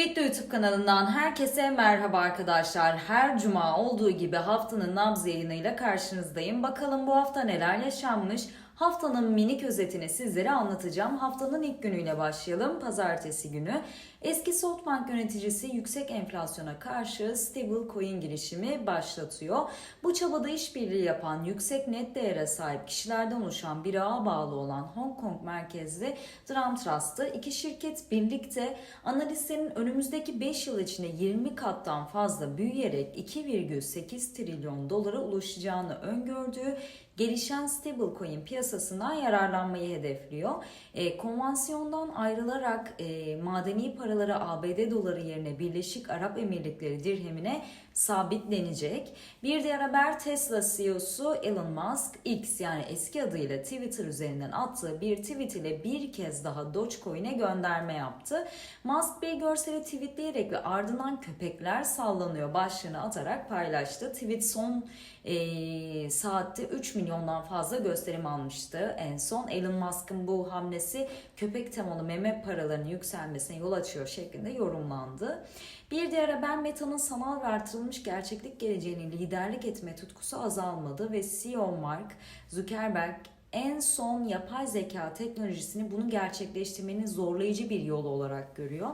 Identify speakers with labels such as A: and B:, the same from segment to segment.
A: Bitdo YouTube kanalından herkese merhaba arkadaşlar. Her cuma olduğu gibi haftanın nabz yayınıyla karşınızdayım. Bakalım bu hafta neler yaşanmış? Haftanın minik özetini sizlere anlatacağım. Haftanın ilk günüyle başlayalım. Pazartesi günü. Eski SoftBank yöneticisi yüksek enflasyona karşı stablecoin girişimi başlatıyor. Bu çabada işbirliği yapan yüksek net değere sahip kişilerden oluşan bir ağa bağlı olan Hong Kong merkezli Drum Trust'ı iki şirket birlikte analistlerin önümüzdeki 5 yıl içinde 20 kattan fazla büyüyerek 2,8 trilyon dolara ulaşacağını öngördüğü gelişen stablecoin piyasasından yararlanmayı hedefliyor. E, konvansiyondan ayrılarak e, madeni paraları ABD doları yerine Birleşik Arap Emirlikleri dirhemine sabitlenecek. Bir diğer haber Tesla CEO'su Elon Musk X yani eski adıyla Twitter üzerinden attığı bir tweet ile bir kez daha Dogecoin'e gönderme yaptı. Musk bir görseli tweetleyerek ve ardından köpekler sallanıyor başlığını atarak paylaştı. Tweet son e, saatte 3 milyondan fazla gösterim almıştı en son. Elon Musk'ın bu hamlesi köpek temalı meme paralarının yükselmesine yol açıyor şeklinde yorumlandı. Bir diğer haber Meta'nın sanal ve artırılmış gerçeklik geleceğini liderlik etme tutkusu azalmadı ve CEO Mark Zuckerberg en son yapay zeka teknolojisini bunu gerçekleştirmenin zorlayıcı bir yol olarak görüyor.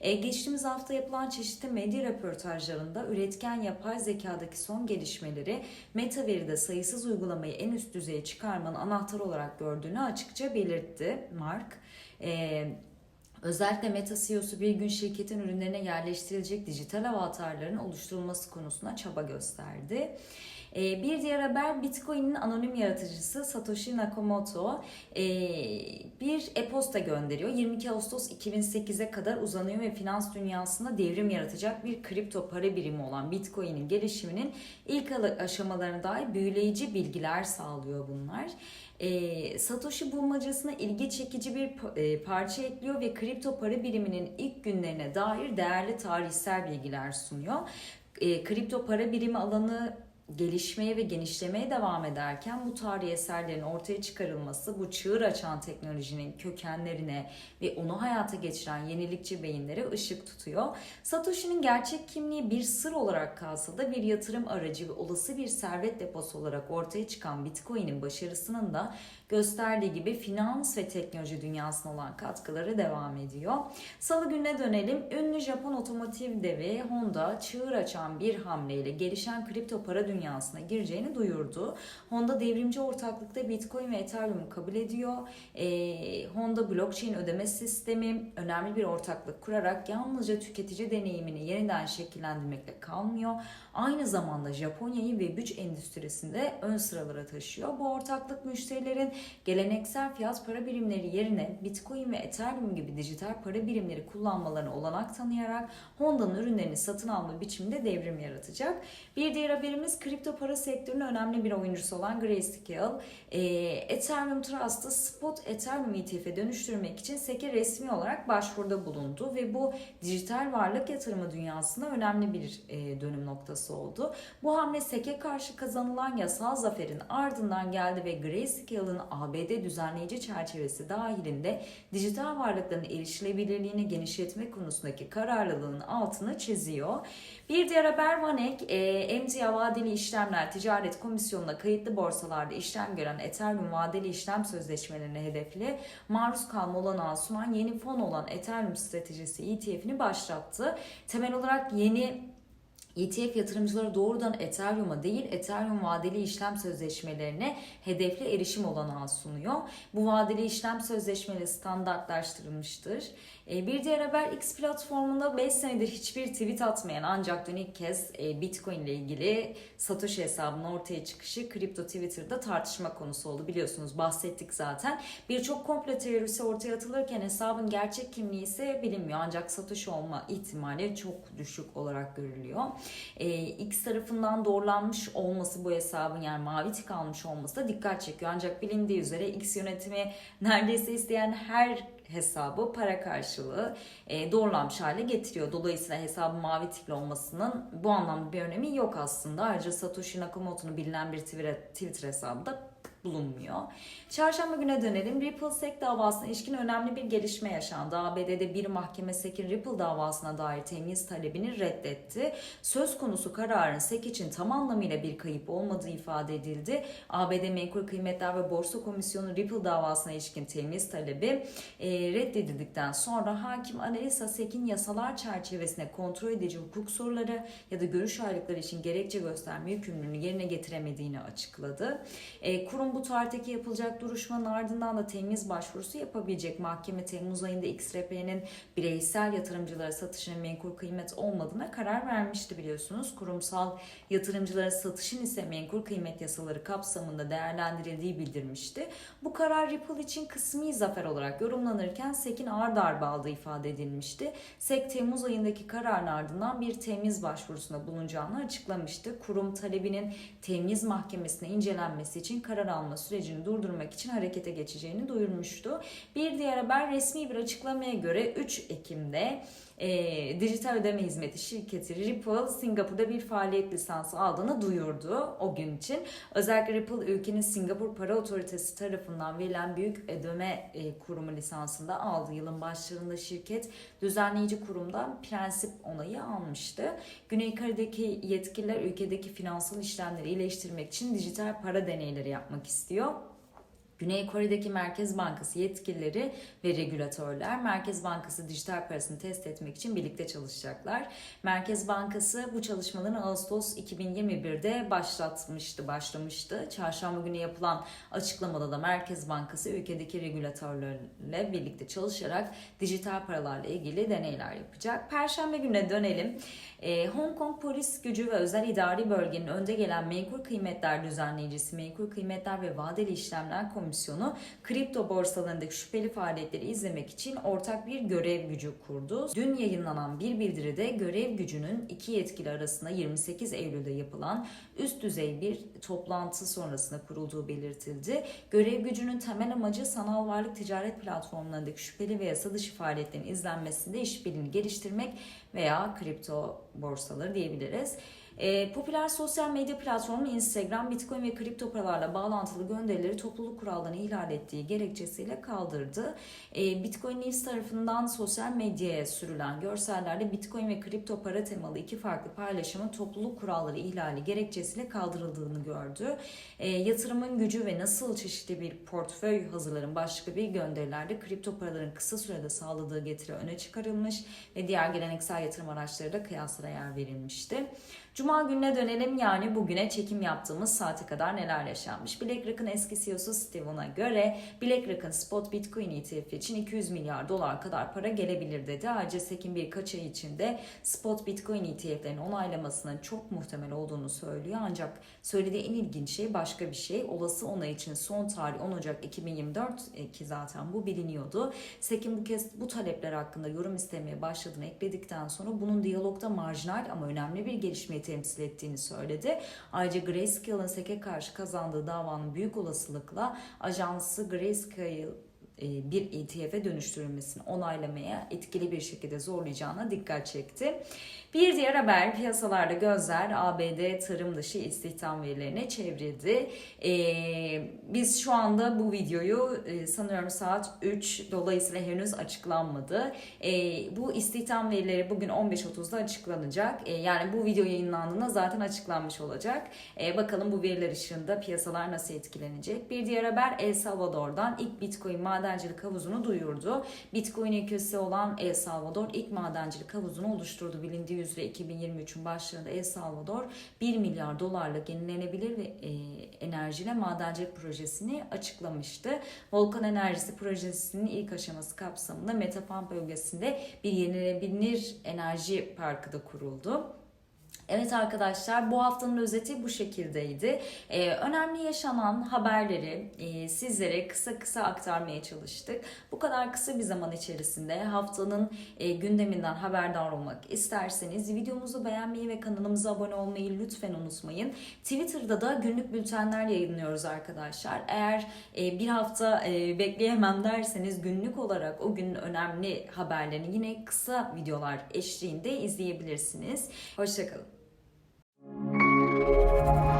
A: E, geçtiğimiz hafta yapılan çeşitli medya röportajlarında üretken yapay zekadaki son gelişmeleri metaveride sayısız uygulamayı en üst düzeye çıkarmanın anahtarı olarak gördüğünü açıkça belirtti Mark. E, Özellikle Meta CEO'su bir gün şirketin ürünlerine yerleştirilecek dijital avatarların oluşturulması konusunda çaba gösterdi. Ee, bir diğer haber Bitcoin'in anonim yaratıcısı Satoshi Nakamoto ee, bir e-posta gönderiyor. 22 Ağustos 2008'e kadar uzanıyor ve finans dünyasında devrim yaratacak bir kripto para birimi olan Bitcoin'in gelişiminin ilk aşamalarına dair büyüleyici bilgiler sağlıyor bunlar. E, Satoshi bulmacasına ilgi çekici bir e, parça ekliyor ve kripto para biriminin ilk günlerine dair değerli tarihsel bilgiler sunuyor. E, kripto para birimi alanı gelişmeye ve genişlemeye devam ederken bu tarihi eserlerin ortaya çıkarılması bu çığır açan teknolojinin kökenlerine ve onu hayata geçiren yenilikçi beyinlere ışık tutuyor. Satoshi'nin gerçek kimliği bir sır olarak kalsa da bir yatırım aracı ve olası bir servet deposu olarak ortaya çıkan Bitcoin'in başarısının da gösterdiği gibi finans ve teknoloji dünyasına olan katkıları devam ediyor. Salı gününe dönelim. Ünlü Japon otomotiv devi Honda çığır açan bir hamleyle gelişen kripto para dünyasına gireceğini duyurdu. Honda devrimci ortaklıkta Bitcoin ve Ethereum'u kabul ediyor. Ee, Honda blockchain ödeme sistemi önemli bir ortaklık kurarak yalnızca tüketici deneyimini yeniden şekillendirmekle kalmıyor. Aynı zamanda Japonya'yı ve güç endüstrisinde ön sıralara taşıyor. Bu ortaklık müşterilerin geleneksel fiyat para birimleri yerine Bitcoin ve Ethereum gibi dijital para birimleri kullanmalarına olanak tanıyarak Honda'nın ürünlerini satın alma biçiminde devrim yaratacak. Bir diğer haberimiz kripto para sektörünün önemli bir oyuncusu olan Grayscale, e, Ethereum Trust'ı spot Ethereum ETF'e dönüştürmek için SEC'e resmi olarak başvuruda bulundu ve bu dijital varlık yatırımı dünyasında önemli bir e, dönüm noktası oldu. Bu hamle SEC'e karşı kazanılan yasal zaferin ardından geldi ve Grayscale'ın ABD düzenleyici çerçevesi dahilinde dijital varlıkların erişilebilirliğini genişletme konusundaki kararlılığının altını çiziyor. Bir diğer haber Vanek, e, emtia vadeli işlemler ticaret komisyonuna kayıtlı borsalarda işlem gören Ethereum vadeli işlem sözleşmelerine hedefli maruz kalma olanağı sunan yeni fon olan Ethereum stratejisi ETF'ini başlattı. Temel olarak yeni ETF yatırımcıları doğrudan Ethereum'a değil Ethereum vadeli işlem sözleşmelerine hedefli erişim olanağı sunuyor. Bu vadeli işlem sözleşmeleri standartlaştırılmıştır. E, bir diğer haber X platformunda 5 senedir hiçbir tweet atmayan ancak dün ilk kez e, Bitcoin ile ilgili Satoshi hesabının ortaya çıkışı kripto Twitter'da tartışma konusu oldu. Biliyorsunuz bahsettik zaten. Birçok komplo teorisi ortaya atılırken hesabın gerçek kimliği ise bilinmiyor. Ancak Satoshi olma ihtimali çok düşük olarak görülüyor. E, X tarafından doğrulanmış olması bu hesabın yani mavi tik almış olması da dikkat çekiyor. Ancak bilindiği üzere X yönetimi neredeyse isteyen her hesabı para karşılığı e, doğrulanmış hale getiriyor. Dolayısıyla hesabın mavi tikli olmasının bu anlamda bir önemi yok aslında. Ayrıca Satoshi Nakamoto'nun bilinen bir Twitter, Twitter hesabı da bulunmuyor. Çarşamba güne dönelim. Ripple SEC davasına ilişkin önemli bir gelişme yaşandı. ABD'de bir mahkeme SEC'in Ripple davasına dair temyiz talebini reddetti. Söz konusu kararın SEC için tam anlamıyla bir kayıp olmadığı ifade edildi. ABD Menkul Kıymetler ve Borsa Komisyonu Ripple davasına ilişkin temyiz talebi e, reddedildikten sonra hakim Analisa SEC'in yasalar çerçevesinde kontrol edici hukuk soruları ya da görüş ayrılıkları için gerekçe gösterme yükümlülüğünü yerine getiremediğini açıkladı. E, kurum bu tarihteki yapılacak duruşmanın ardından da temiz başvurusu yapabilecek. Mahkeme Temmuz ayında XRP'nin bireysel yatırımcılara satışının menkul kıymet olmadığına karar vermişti biliyorsunuz. Kurumsal yatırımcılara satışın ise menkul kıymet yasaları kapsamında değerlendirildiği bildirmişti. Bu karar Ripple için kısmi zafer olarak yorumlanırken SEC'in ağır darbe aldığı ifade edilmişti. SEC Temmuz ayındaki kararın ardından bir temiz başvurusunda bulunacağını açıklamıştı. Kurum talebinin temiz mahkemesine incelenmesi için karar alma sürecini durdurmak için harekete geçeceğini duyurmuştu. Bir diğer haber resmi bir açıklamaya göre 3 Ekim'de e, dijital ödeme hizmeti şirketi Ripple Singapur'da bir faaliyet lisansı aldığını duyurdu o gün için. Özellikle Ripple ülkenin Singapur Para Otoritesi tarafından verilen büyük ödeme e, kurumu lisansında aldığı yılın başlarında şirket düzenleyici kurumdan prensip onayı almıştı. Güney Kore'deki yetkililer ülkedeki finansal işlemleri iyileştirmek için dijital para deneyleri yapmak istiyor. Güney Kore'deki Merkez Bankası yetkilileri ve regülatörler Merkez Bankası dijital parasını test etmek için birlikte çalışacaklar. Merkez Bankası bu çalışmaların Ağustos 2021'de başlatmıştı, başlamıştı. Çarşamba günü yapılan açıklamada da Merkez Bankası ülkedeki regülatörlerle birlikte çalışarak dijital paralarla ilgili deneyler yapacak. Perşembe gününe dönelim. Ee, Hong Kong Polis Gücü ve Özel İdari Bölgenin önde gelen menkul kıymetler düzenleyicisi Menkul Kıymetler ve Vadeli İşlemler Komisyonu kripto borsalarındaki şüpheli faaliyetleri izlemek için ortak bir görev gücü kurdu. Dün yayınlanan bir bildiride görev gücünün iki yetkili arasında 28 Eylül'de yapılan üst düzey bir toplantı sonrasında kurulduğu belirtildi. Görev gücünün temel amacı sanal varlık ticaret platformlarındaki şüpheli ve yasa dışı faaliyetlerin izlenmesinde işbirliğini geliştirmek veya kripto borsaları diyebiliriz. E, popüler sosyal medya platformu Instagram, Bitcoin ve kripto paralarla bağlantılı gönderileri topluluk kurallarını ihlal ettiği gerekçesiyle kaldırdı. E, Bitcoin News tarafından sosyal medyaya sürülen görsellerde Bitcoin ve kripto para temalı iki farklı paylaşımın topluluk kuralları ihlali gerekçesiyle kaldırıldığını gördü. E, yatırımın gücü ve nasıl çeşitli bir portföy hazırların başka bir gönderilerde kripto paraların kısa sürede sağladığı getiri öne çıkarılmış ve diğer geleneksel yatırım araçları da kıyaslara yer verilmişti. Cuma gününe dönelim yani bugüne çekim yaptığımız saate kadar neler yaşanmış. BlackRock'ın eski CEO'su Steven'a göre BlackRock'ın spot Bitcoin ETF için 200 milyar dolar kadar para gelebilir dedi. Ayrıca SEC'in birkaç ay içinde spot Bitcoin ETF'lerin onaylamasının çok muhtemel olduğunu söylüyor. Ancak söylediği en ilginç şey başka bir şey. Olası onay için son tarih 10 Ocak 2024 e, ki zaten bu biliniyordu. SEC'in bu kez bu talepler hakkında yorum istemeye başladığını ekledikten sonra bunun diyalogda marjinal ama önemli bir gelişmeyi temsil ettiğini söyledi. Ayrıca Grayscale'ın SEC'e karşı kazandığı davanın büyük olasılıkla ajansı Grayscale bir ETF'e dönüştürülmesini onaylamaya etkili bir şekilde zorlayacağına dikkat çekti. Bir diğer haber piyasalarda gözler ABD tarım dışı istihdam verilerine çevrildi. Ee, biz şu anda bu videoyu e, sanıyorum saat 3 dolayısıyla henüz açıklanmadı. Ee, bu istihdam verileri bugün 15.30'da açıklanacak. Ee, yani bu video yayınlandığında zaten açıklanmış olacak. Ee, bakalım bu veriler ışığında piyasalar nasıl etkilenecek. Bir diğer haber El Salvador'dan ilk Bitcoin madencilik havuzunu duyurdu. Bitcoin ülkesi olan El Salvador ilk madencilik havuzunu oluşturdu. Bilindiği üzere 2023'ün başlarında El Salvador 1 milyar dolarlık yenilenebilir ve e, enerjiyle madencilik projesini açıklamıştı. Volkan Enerjisi projesinin ilk aşaması kapsamında Metapamp bölgesinde bir yenilenebilir enerji parkı da kuruldu. Evet arkadaşlar bu haftanın özeti bu şekildeydi. Ee, önemli yaşanan haberleri e, sizlere kısa kısa aktarmaya çalıştık. Bu kadar kısa bir zaman içerisinde haftanın e, gündeminden haberdar olmak isterseniz videomuzu beğenmeyi ve kanalımıza abone olmayı lütfen unutmayın. Twitter'da da günlük bültenler yayınlıyoruz arkadaşlar. Eğer e, bir hafta e, bekleyemem derseniz günlük olarak o günün önemli haberlerini yine kısa videolar eşliğinde izleyebilirsiniz. Hoşçakalın. thank you